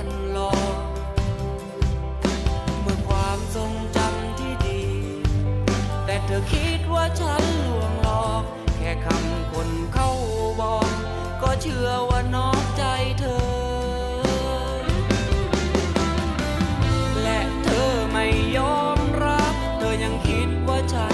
ันรอ เมื่อความทรงจำที่ดี แต่เธอคิดว่าฉันลวงหลอก แค่คำคนเข้าบอก ก็เชื่อว่านอกใจเธอ และเธอไม่ยอมรับ เธอยังคิดว่าฉัน